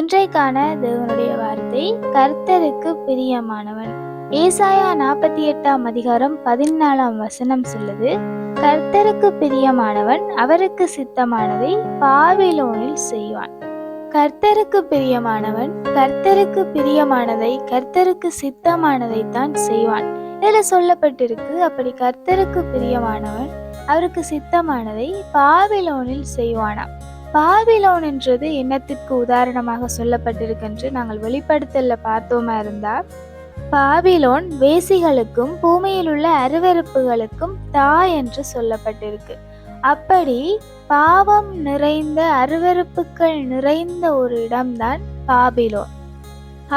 இன்றைக்கான தேவனுடைய வார்த்தை கர்த்தருக்கு பிரியமானவன். ஏசாயா நாற்பத்தி எட்டாம் அதிகாரம் பதினாலாம் வசனம் சொல்லுது கர்த்தருக்கு பிரியமானவன் அவருக்கு சித்தமானதை பாவிலோனில் செய்வான். கர்த்தருக்கு பிரியமானவன் கர்த்தருக்கு பிரியமானதை கர்த்தருக்கு சித்தமானதை தான் செய்வான். இதில் சொல்லப்பட்டிருக்கு அப்படி கர்த்தருக்கு பிரியமானவன் அவருக்கு சித்தமானதை பாவிலோனில் செய்வானாம். பாபிலோன் என்றது என்னத்திற்கு உதாரணமாக சொல்லப்பட்டிருக்கென்று நாங்கள் வெளிப்படுத்தல பார்த்தோமா இருந்தால் பாபிலோன் வேசிகளுக்கும் பூமியில் உள்ள அருவருப்புகளுக்கும் தாய் என்று சொல்லப்பட்டிருக்கு. அப்படி பாவம் நிறைந்த அருவறுப்புகள் நிறைந்த ஒரு இடம்தான் பாபிலோன்.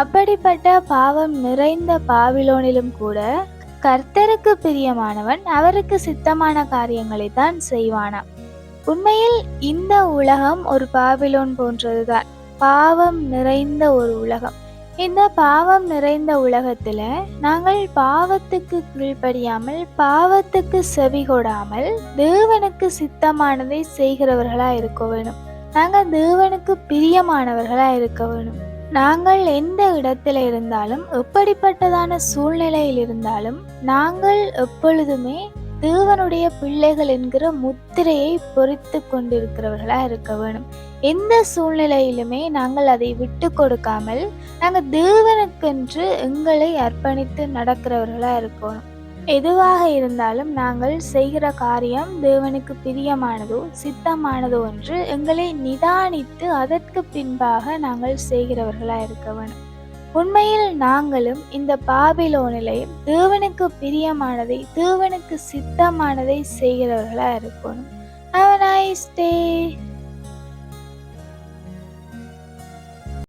அப்படிப்பட்ட பாவம் நிறைந்த பாபிலோனிலும் கூட கர்த்தருக்கு பிரியமானவன் அவருக்கு சித்தமான காரியங்களை தான் செய்வானாம். உண்மையில் இந்த உலகம் ஒரு பாபிலோன் போன்றதுதான். பாவம் நிறைந்த ஒரு உலகம். இந்த பாவம் நிறைந்த உலகத்துல நாங்கள் பாவத்துக்கு கீழ்ப்படியாமல் பாவத்துக்கு செவி கொடாமல் தேவனுக்கு சித்தமானதை செய்கிறவர்களா இருக்க வேணும். நாங்கள் தேவனுக்கு பிரியமானவர்களா இருக்க வேணும். நாங்கள் எந்த இடத்துல இருந்தாலும் எப்படிப்பட்டதான சூழ்நிலையில் இருந்தாலும் நாங்கள் எப்பொழுதுமே தேவனுடைய பிள்ளைகள் என்கிற முத்திரையை பொறித்து கொண்டிருக்கிறவர்களா இருக்க வேணும். எந்த சூழ்நிலையிலுமே நாங்கள் அதை விட்டு கொடுக்காமல் நாங்கள் தேவனுக்கென்று எங்களை அர்ப்பணித்து நடக்கிறவர்களா இருக்கணும் எதுவாக இருந்தாலும் நாங்கள் செய்கிற காரியம் தேவனுக்கு பிரியமானதோ சித்தமானதோ என்று எங்களை நிதானித்து அதற்கு பின்பாக நாங்கள் செய்கிறவர்களா இருக்க வேணும். உண்மையில் நாங்களும் இந்த பாபிலோனிலையும் தேவனுக்கு பிரியமானதை தேவனுக்கு சித்தமானதை செய்கிறவர்களா இருக்கணும் Have a.